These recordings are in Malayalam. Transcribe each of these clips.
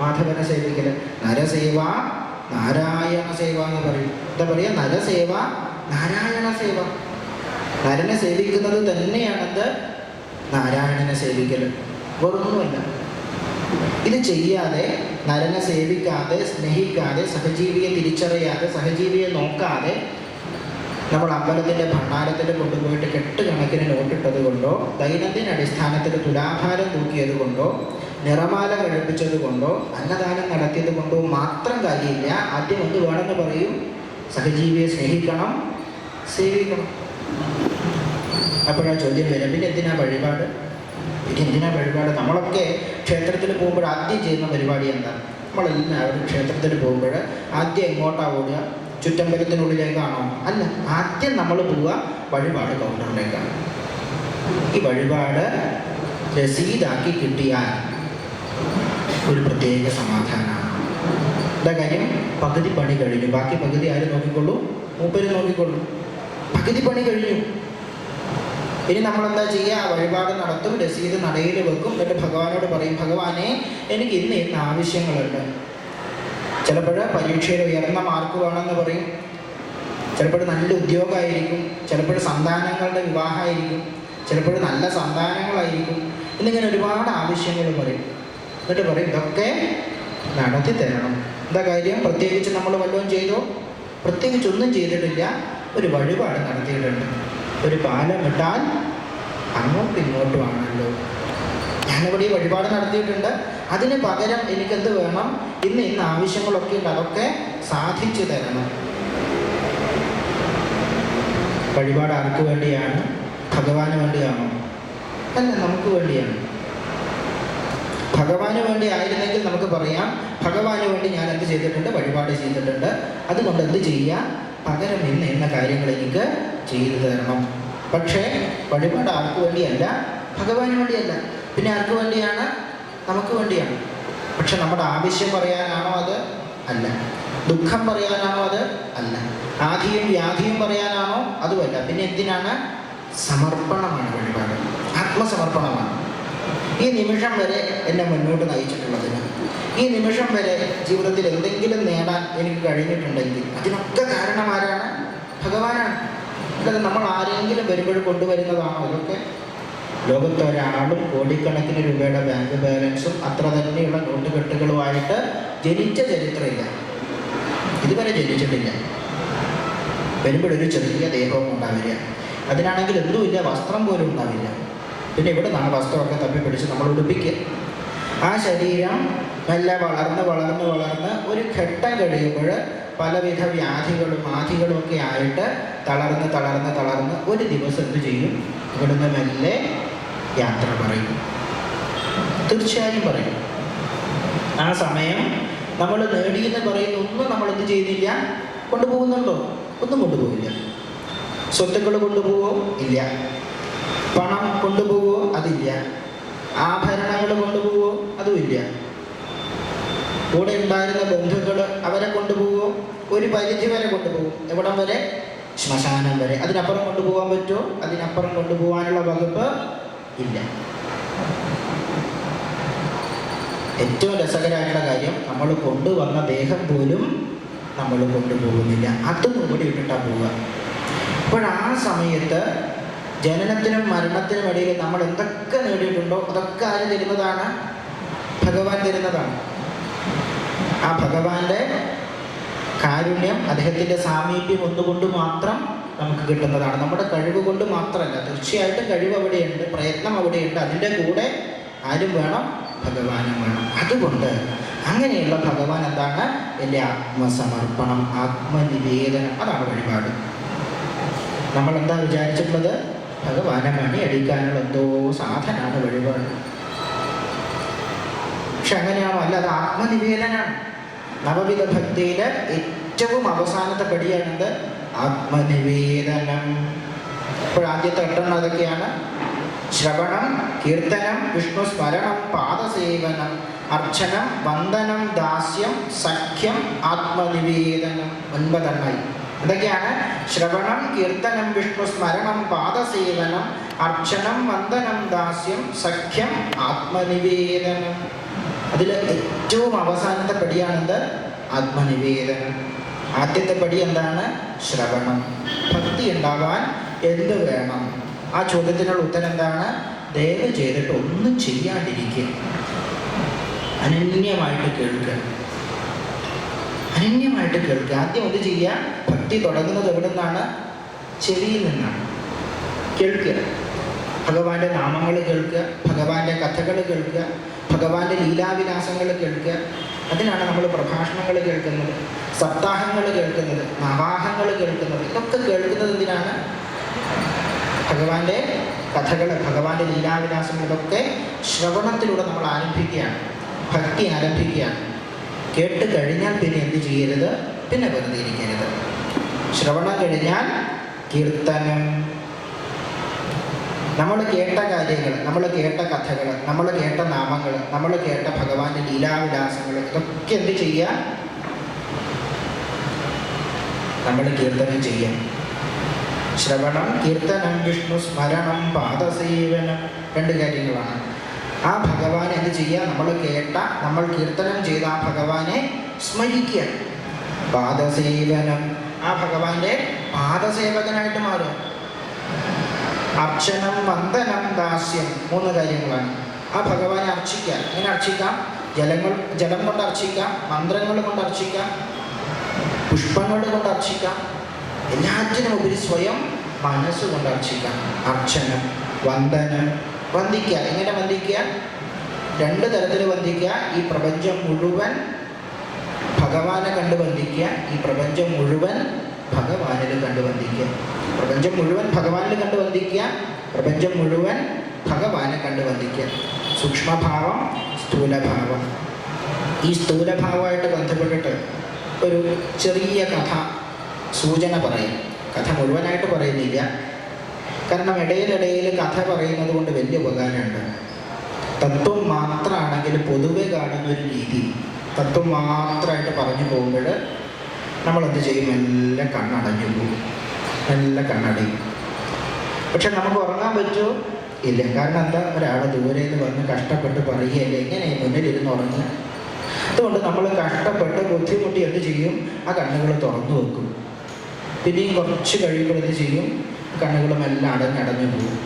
മാധവനെ സേവിക്കൽ നരസേവ നാരായണ സേവ എന്ന് പറയും. എന്താ പറയുക നരസേവ നാരായണ സേവ നരനെ സേവിക്കുന്നത് തന്നെയാണത് നാരായണനെ സേവിക്കൽ. വേറൊന്നുമല്ല. ഇത് ചെയ്യാതെ നരനെ സേവിക്കാതെ സ്നേഹിക്കാതെ സഹജീവിയെ തിരിച്ചറിയാതെ സഹജീവിയെ നോക്കാതെ നമ്മൾ അമ്പലത്തിന്റെ ഭണ്ഡാരത്തിൽ കൊണ്ടുപോയിട്ട് കെട്ടുകണക്കിന് നോട്ടിട്ടത് കൊണ്ടോ ദൈനംദിന അടിസ്ഥാനത്തിൽ തുലാഭാരം തൂക്കിയത് കൊണ്ടോ നിറമാല കഴിപ്പിച്ചത് കൊണ്ടോ അന്നദാനം നടത്തിയത് കൊണ്ടോ മാത്രം കാര്യമില്ല. ആദ്യം എന്ത് വേണമെന്ന് പറയും. സഹജീവിയെ സ്നേഹിക്കണം. സേവിക്കണം അപ്പോഴാ ചോദ്യം വരും പിന്നെ എന്തിനാ വഴിപാട്? പിന്നെ എന്തിനാ വഴിപാട്? നമ്മളൊക്കെ ക്ഷേത്രത്തിൽ പോകുമ്പോൾ ആദ്യം ചെയ്യുന്ന പരിപാടി എന്താ? നമ്മളെല്ലാവരും ക്ഷേത്രത്തിൽ പോകുമ്പോൾ ആദ്യം എങ്ങോട്ടാ ഓടുക? ചുറ്റമ്പലത്തിനുള്ളിലേക്കാണോ അല്ല ആദ്യം നമ്മൾ പോവുക വഴിപാട് കൗണ്ടറിലേക്കാണ് ഈ വഴിപാട് രസീതാക്കി കിട്ടിയാൽ ഒരു പ്രത്യേക സമാധാനമാണ്. എന്താ കാര്യം. പകുതി പണി കഴിഞ്ഞു. ബാക്കി പകുതി ആര് നോക്കിക്കൊള്ളൂ? മൂപ്പര് നോക്കിക്കൊള്ളൂ. പകുതി പണി കഴിഞ്ഞു. ഇനി നമ്മൾ എന്താ ചെയ്യുക വഴിപാട് നടത്തും രസീത് നടയിൽ വെക്കും. എന്നിട്ട് ഭഗവാനോട് പറയും ഭഗവാനെ എനിക്ക് ഇന്ന് ഇന്ന് ആവശ്യങ്ങളുണ്ട്. ചിലപ്പോൾ പരീക്ഷയിൽ ഉയർന്ന മാർക്ക് വേണമെന്ന് പറയും. ചിലപ്പോൾ നല്ല ഉദ്യോഗമായിരിക്കും. ചിലപ്പോൾ സന്താനങ്ങളുടെ വിവാഹമായിരിക്കും. ചിലപ്പോൾ നല്ല സന്താനങ്ങളായിരിക്കും. എന്നിങ്ങനെ ഒരുപാട് ആവശ്യങ്ങൾ പറയും. എന്നിട്ട് പറയും ഇതൊക്കെ നടത്തി തരണം എന്താ കാര്യം? പ്രത്യേകിച്ച് നമ്മൾ വല്ലതും ചെയ്തോ? പ്രത്യേകിച്ച് ഒന്നും ചെയ്തിട്ടില്ല. ഒരു വഴിപാട് നടത്തിയിട്ടുണ്ട്. ഒരു പാലം ഇട്ടാൽ അങ്ങോട്ടും ഇങ്ങോട്ടും ആണല്ലോ. ഞാനിവിടെ ഈ വഴിപാട് നടത്തിയിട്ടുണ്ട്. അതിന് പകരം എനിക്കെന്ത് വേണം? ഇന്ന് ഇന്ന് ആവശ്യങ്ങളൊക്കെ ഉണ്ട്. അതൊക്കെ സാധിച്ചു തരണം. വഴിപാട് ആർക്ക് വേണ്ടിയാണ്? ഭഗവാന് വേണ്ടിയാണോ? അല്ല നമുക്ക് വേണ്ടിയാണ്. ഭഗവാന് വേണ്ടി ആയിരുന്നെങ്കിൽ നമുക്ക് പറയാം. ഭഗവാന് വേണ്ടി ഞാൻ എന്ത് ചെയ്തിട്ടുണ്ട്? വഴിപാട് ചെയ്തിട്ടുണ്ട്. അതുകൊണ്ട് എന്ത് ചെയ്യാം പകരം ഇന്ന് എന്ന കാര്യങ്ങൾ എനിക്ക് ചെയ്തു തരണം. പക്ഷേ വഴിപാട് ആർക്ക് വേണ്ടിയല്ല? ഭഗവാന് വേണ്ടിയല്ല. പിന്നെ ആർക്ക് വേണ്ടിയാണ്? നമുക്ക് വേണ്ടിയാണ്. പക്ഷെ നമ്മുടെ ആവശ്യം പറയാനാണോ അത്? അല്ല. ദുഃഖം പറയാനാണോ അത്? അല്ല. ആധിയും വ്യാധിയും പറയാനാണോ? അതുമല്ല. പിന്നെ എന്തിനാണ്? സമർപ്പണമാണ് വഴിപാട്. ആത്മസമർപ്പണമാണ്. ഈ നിമിഷം വരെ എന്നെ മുന്നോട്ട് നയിച്ചിട്ടുള്ളതിന്. ഈ നിമിഷം വരെ ജീവിതത്തിൽ എന്തെങ്കിലും നേടാൻ എനിക്ക് കഴിഞ്ഞിട്ടുണ്ടെങ്കിൽ അതിനൊക്കെ കാരണം ആരാണ്? ഭഗവാനാണ്. അല്ലാതെ നമ്മൾ ആരെങ്കിലും വരുമ്പോൾ കൊണ്ടുവരുന്നതാണോ അതൊക്കെ? ലോകത്ത് ഒരാളും കോടിക്കണക്കിന് രൂപയുടെ ബാങ്ക് ബാലൻസും അത്ര തന്നെയുള്ള നോട്ടുകെട്ടുകളുമായിട്ട് ജനിച്ച ചരിത്രമില്ല. ഇതുവരെ ജനിച്ചിട്ടില്ല. വരുമ്പോഴൊരു ചെറിയ ദേഹവും ഉണ്ടാവില്ല. അതിനാണെങ്കിൽ എന്തുമില്ല? വസ്ത്രം പോലും ഉണ്ടാവില്ല. പിന്നെ ഇവിടെ നിന്നാണ് വസ്ത്രമൊക്കെ തപ്പിപ്പിടിച്ച് നമ്മൾ ഉടുപ്പിക്കുക. ആ ശരീരം നല്ല വളർന്ന് വളർന്ന് വളർന്ന് ഒരു ഘട്ടം കഴിയുമ്പോൾ പലവിധ വ്യാധികളും ആധികളും ഒക്കെ ആയിട്ട് തളർന്ന് തളർന്ന് തളർന്ന് ഒരു ദിവസം എന്ത് ചെയ്യും? ഇവിടുന്ന് മെല്ലെ യാത്ര പറയും. തീർച്ചയായും പറയും. ആ സമയം നമ്മൾ നേടിയെന്ന് പറയുന്ന ഒന്നും നമ്മൾ എന്ത് ചെയ്യുന്നില്ല കൊണ്ടുപോകുന്നുണ്ടോ? ഒന്നും കൊണ്ടുപോകില്ല. സ്വത്തുക്കൾ കൊണ്ടുപോകോ ഇല്ല. കൊണ്ടുപോവോ? അതില്ല. ആഭരണങ്ങൾ കൊണ്ടുപോവോ? അതുമില്ല. കൂടെ ഉണ്ടായിരുന്ന ബന്ധുക്കൾ അവരെ കൊണ്ടുപോവോ? ഒരു പരിധി വരെ കൊണ്ടുപോകും. എവിടം വരെ? ശ്മശാനം വരെ. അതിനപ്പുറം കൊണ്ടുപോകാൻ പറ്റുമോ? അതിനപ്പുറം കൊണ്ടുപോകാനുള്ള വകുപ്പ് ഇല്ല. ഏറ്റവും രസകരമായിട്ടുള്ള കാര്യം നമ്മൾ കൊണ്ടുവന്ന ദേഹം പോലും നമ്മൾ കൊണ്ടുപോകുന്നില്ല. അതും ഇവിടെ ഇട്ടിട്ടാണ് പോവുക. അപ്പോൾ ആ സമയത്ത് ജനനത്തിനും മരണത്തിനും ഇടയിൽ നമ്മൾ എന്തൊക്കെ നേടിയിട്ടുണ്ടോ അതൊക്കെ ആര് തരുന്നതാണ്? ഭഗവാൻ തരുന്നതാണ്. ആ ഭഗവാന്റെ കാരുണ്യം അദ്ദേഹത്തിന്റെ സാമീപ്യം ഒന്നുകൊണ്ട് മാത്രം നമുക്ക് കിട്ടുന്നതാണ്. നമ്മുടെ കഴിവ് കൊണ്ട് മാത്രമല്ല തീർച്ചയായിട്ടും കഴിവ് അവിടെയുണ്ട് പ്രയത്നം അവിടെയുണ്ട് അതിന്റെ കൂടെ ആരും വേണം ഭഗവാനും വേണം. അതുകൊണ്ട് അങ്ങനെയുള്ള ഭഗവാൻ എന്താണ്? എന്റെ ആത്മസമർപ്പണം ആത്മനിവേദനം അതാണ് വഴിപാട്. നമ്മൾ എന്താ വിചാരിച്ചിട്ടുള്ളത്? ഭഗവാനെ മണിയടിക്കാനുള്ള എന്തോ സാധനമാണ് വഴിപാട്. പക്ഷെ അങ്ങനെയാണോ? അല്ല അത് ആത്മനിവേദനാണ്. നവവിധ ഭക്തിയിലെ ഏറ്റവും അവസാനത്തെ പടിയാണെന്ത് ആത്മനിവേദനം. ഇപ്പോൾ ആദ്യത്തെ എട്ടെണ്ണം അതൊക്കെയാണ്. ശ്രവണം കീർത്തനം വിഷ്ണു സ്മരണം പാദസേവനം അർച്ചനം വന്ദനം ദാസ്യം സഖ്യം ആത്മനിവേദനം. ഒൻപതെണ്ണായി. ഇതൊക്കെയാണ് ശ്രവണം കീർത്തനം വിഷ്ണു സ്മരണം പാദസേവനം അർച്ചനം വന്ദനം ദാസ്യം സഖ്യം ആത്മനിവേദനം. അതിൽ ഏറ്റവും അവസാനത്തെ പടിയാണെന്ത്? ആത്മനിവേദനം. ആദ്യത്തെ പടി എന്താണ്? ശ്രവണം. ഭക്തി ഉണ്ടാകാൻ എന്ത് വേണം? ആ ചോദ്യത്തിനുള്ള ഉത്തരം എന്താണ്? ദയവ് ചെയ്തിട്ട് ഒന്നും ചെയ്യാണ്ടിരിക്കുക. അനന്യമായിട്ട് കേൾക്കുക. അനന്യമായിട്ട് കേൾക്കുക. ആദ്യം ഒന്ന് ചെയ്യുക? ഭക്തി തുടങ്ങുന്നത് എവിടെ നിന്നാണ്? ചെവിയിൽ നിന്നാണ്. കേൾക്കുക. ഭഗവാന്റെ നാമങ്ങൾ കേൾക്കുക ഭഗവാന്റെ കഥകൾ കേൾക്കുക ഭഗവാന്റെ ലീലാവിലാസങ്ങൾ കേൾക്കുക. അതിനാണ് നമ്മൾ പ്രഭാഷണങ്ങൾ കേൾക്കുന്നത് സപ്താഹങ്ങൾ കേൾക്കുന്നത് നവാഹങ്ങൾ കേൾക്കുന്നത്. ഇതൊക്കെ കേൾക്കുന്നത് എന്തിനാണ്? ഭഗവാന്റെ കഥകൾ ഭഗവാന്റെ ലീലാവിലാസങ്ങൾ ഇതൊക്കെ ശ്രവണത്തിലൂടെ നമ്മൾ ആരംഭിക്കുകയാണ് ഭക്തി ആരംഭിക്കുകയാണ്. കേട്ട് കഴിഞ്ഞാൽ പിന്നെ എന്ത് ചെയ്യരുത്? പിന്നെ വെറുതെ ഇരിക്കരുത്. ശ്രവണം കഴിഞ്ഞാൽ കീർത്തനം. നമ്മൾ കേട്ട കാര്യങ്ങൾ നമ്മൾ കേട്ട കഥകൾ നമ്മൾ കേട്ട നാമങ്ങൾ നമ്മൾ കേട്ട ഭഗവാന്റെ ലീലാവിലാസങ്ങൾ ഇതൊക്കെ എന്ത് ചെയ്യാം? നമ്മൾ കീർത്തനം ചെയ്യാം. ശ്രവണം കീർത്തനം വിഷ്ണു സ്മരണം പാദസേവനം രണ്ട് കാര്യങ്ങളാണ്. ആ ഭഗവാൻ എന്ത് ചെയ്യുക നമ്മൾ കേട്ട നമ്മൾ കീർത്തനം ചെയ്ത ആ ഭഗവാനെ സ്മരിക്കുക. പാദസേവനം ആ ഭഗവാന്റെ പാദസേവകനായിട്ട് മാറുക. അർച്ചനം വന്ദനം ദാസ്യം. മൂന്ന് കാര്യങ്ങളാണ്. ആ ഭഗവാനെ അർച്ചിക്കുക. എങ്ങനെ അർച്ചിക്കാം? ജലങ്ങൾ ജലം കൊണ്ട് അർച്ചിക്കാം മന്ത്രങ്ങൾ കൊണ്ട് അർച്ചിക്കാം പുഷ്പങ്ങൾ കൊണ്ട് അർച്ചിക്കാം എല്ലാറ്റിനും ഉപരി സ്വയം മനസ്സുകൊണ്ട് അർച്ചിക്കാം. അർച്ചനം വന്ദനം വന്ദിക്കുക. എങ്ങനെ വന്ദിക്കുക? രണ്ട് തരത്തിൽ വന്ദിക്കുക. ഈ പ്രപഞ്ചം മുഴുവൻ ഭഗവാനെ കണ്ടു വന്ദിക്കുക ഈ പ്രപഞ്ചം മുഴുവൻ ഭഗവാനിൽ കണ്ടു വന്ദിക്കുക പ്രപഞ്ചം മുഴുവൻ ഭഗവാനിൽ കണ്ടു വന്ദിക്കുക പ്രപഞ്ചം മുഴുവൻ ഭഗവാനെ കണ്ടു വന്ദിക്കുക സൂക്ഷ്മഭാവം സ്ഥൂലഭാവം. ഈ സ്ഥൂലഭാവമായിട്ട് ബന്ധപ്പെട്ടിട്ട് ഒരു ചെറിയ കഥ സൂചന പറയും. കഥ മുഴുവനായിട്ട് പറയുന്നില്ല. കാരണം ഇടയിലിടയിൽ കഥ പറയുന്നത് കൊണ്ട് വലിയ ഉപകാരമുണ്ട്. തത്വം മാത്രമാണെങ്കിൽ പൊതുവെ കാണുന്ന ഒരു രീതി. തത്വം മാത്രമായിട്ട് പറഞ്ഞു പോകുമ്പോൾ നമ്മളെന്ത് ചെയ്യും? മെല്ലെ കണ്ണടഞ്ഞു പോകും മെല്ലെ കണ്ണടയും. പക്ഷെ നമുക്ക് ഉറങ്ങാൻ പറ്റുമോ ഇല്ല. കാരണം എന്താ ഒരാൾ ദൂരെ നിന്ന് വന്ന് കഷ്ടപ്പെട്ട് പറയുകയല്ലേ എങ്ങനെ മുന്നിലിരുന്ന് ഉറങ്ങുക. അതുകൊണ്ട് നമ്മൾ കഷ്ടപ്പെട്ട് ബുദ്ധിമുട്ടി എന്ത് ചെയ്യും? ആ കണ്ണുകൾ തുറന്നു വെക്കും. പിന്നെയും കുറച്ച് കഴിയുമ്പോൾ എന്ത് ചെയ്യും? കണ്ണുകളും എല്ലാം അടഞ്ഞടഞ്ഞു പോകും.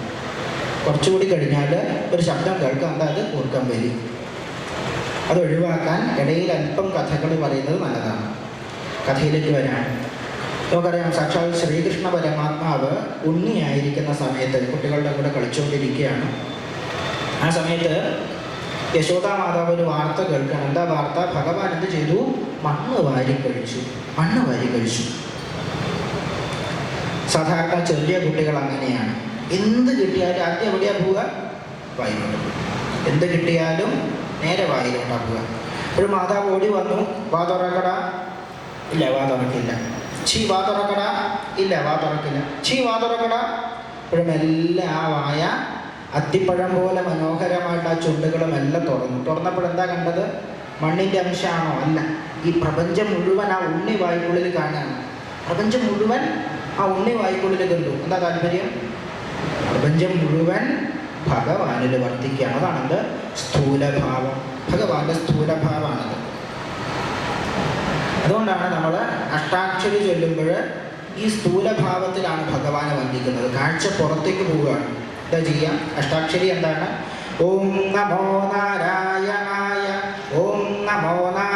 കുറച്ചുകൂടി കഴിഞ്ഞാൽ ഒരു ശബ്ദം കേൾക്കാം അത് ഓർക്കാൻ വരും. അത് ഒഴിവാക്കാൻ ഇടയിൽ അല്പം കഥകൾ പറയുന്നത് നല്ലതാണ്. കഥയിലേക്ക് വരാൻ നമുക്കറിയാം സാക്ഷാൽ ശ്രീകൃഷ്ണ പരമാത്മാവ് ഉണ്ണിയായിരിക്കുന്ന സമയത്ത് കുട്ടികളുടെ കൂടെ കളിച്ചുകൊണ്ടിരിക്കുകയാണ്. ആ സമയത്ത് യശോദാ മാതാവ് ഒരു വാർത്ത കേൾക്കണം എന്താ വാർത്ത? ഭഗവാൻ എന്ത് ചെയ്തു? മണ്ണ് വാരി കഴിച്ചു. മണ്ണ് വാരി കഴിച്ചു. സാധാരണ ചെറിയ കുട്ടികൾ അങ്ങനെയാണ്. എന്ത് കിട്ടിയാലും ആദ്യം എവിടെയാ പോവുക? വായിലോട്ട് എന്ത് കിട്ടിയാലും നേരെ വായിലുണ്ടാക്കുക ഒരു മാതാവ് ഓടി വന്നു വാ തുറക്കട. ഇല്ല വാ തുറക്കില്ല. ചീ വാ തുറക്കട. ഇല്ല വാ തുറക്കില്ല. ചീ വാ തുറക്കട. ഇപ്പോഴും എല്ലാ വായ അത്തിപ്പഴം പോലെ മനോഹരമായിട്ട് ആ ചുണ്ടുകളും എല്ലാം തുറന്നു. തുറന്നപ്പോൾ എന്താ കണ്ടത്? മണ്ണിന്റെ അംശമാണോ? അല്ല. ഈ പ്രപഞ്ചം മുഴുവൻ ആ ഉണ്ണി വായ്ക്കുള്ളിൽ കാണുകയാണ്. പ്രപഞ്ചം മുഴുവൻ ആ ഉണ്ണി വായ്ക്കുള്ളിൽ കണ്ടു. എന്താ താല്പര്യം? പ്രപഞ്ചം മുഴുവൻ ഭഗവാനിൽ വർത്തിക്കുകയാണ്. അതാണത് സ്ഥൂലഭാവം. ഭഗവാന്റെ സ്ഥൂലഭാവമാണത്. അതുകൊണ്ടാണ് നമ്മൾ അഷ്ടാക്ഷരി ചൊല്ലുമ്പോൾ ഈ സ്ഥൂലഭാവത്തിലാണ് ഭഗവാനെ വന്ദിക്കുന്നത്. കാഴ്ച പുറത്തേക്ക് പോവുകയാണ്. എന്താ ചെയ്യാം? അഷ്ടാക്ഷരി എന്താണ്? ഓം നമോ നാരായണായ ഓം നമോ നാരായണായ